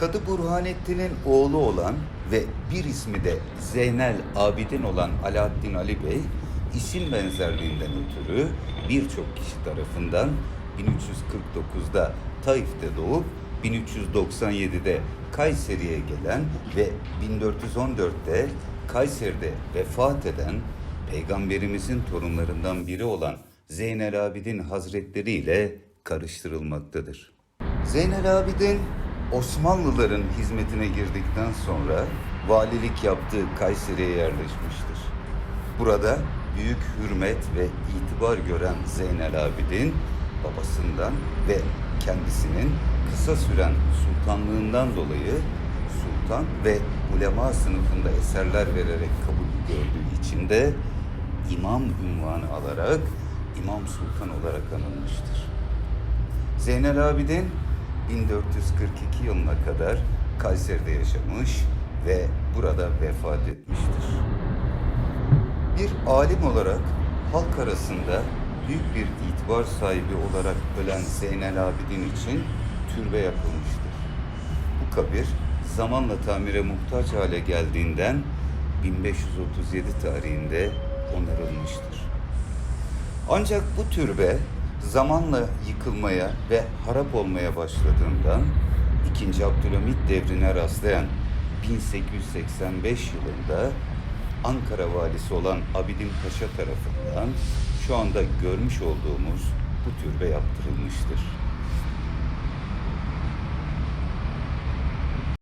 Kadı Burhanettin'in oğlu olan ve bir ismi de Zeynel Abidin olan Alaaddin Ali Bey, isim benzerliğinden ötürü birçok kişi tarafından 1349'da Taif'te doğup 1397'de Kayseri'ye gelen ve 1414'te Kayseri'de vefat eden Peygamberimizin torunlarından biri olan Zeynel Abidin Hazretleri ile karıştırılmaktadır. Zeynel Abidin Osmanlıların hizmetine girdikten sonra valilik yaptığı Kayseri'ye yerleşmiştir. Burada büyük hürmet ve itibar gören Zeynel Abidin babasından ve kendisinin kısa süren sultanlığından dolayı sultan ve ulema sınıfında eserler vererek kabul gördüğü için de imam ünvanı alarak İmam Sultan olarak anılmıştır. Zeynel Abidin 1442 yılına kadar Kayseri'de yaşamış ve burada vefat etmiştir. Bir alim olarak halk arasında büyük bir itibar sahibi olarak ölen Zeynel Abidin için türbe yapılmıştır. Bu kabir zamanla tamire muhtaç hale geldiğinden 1537 tarihinde onarılmıştır. Ancak bu türbe zamanla yıkılmaya ve harap olmaya başladığından 2. Abdülhamit devrine rastlayan 1885 yılında Ankara valisi olan Abidin Paşa tarafından şu anda görmüş olduğumuz bu türbe yaptırılmıştır.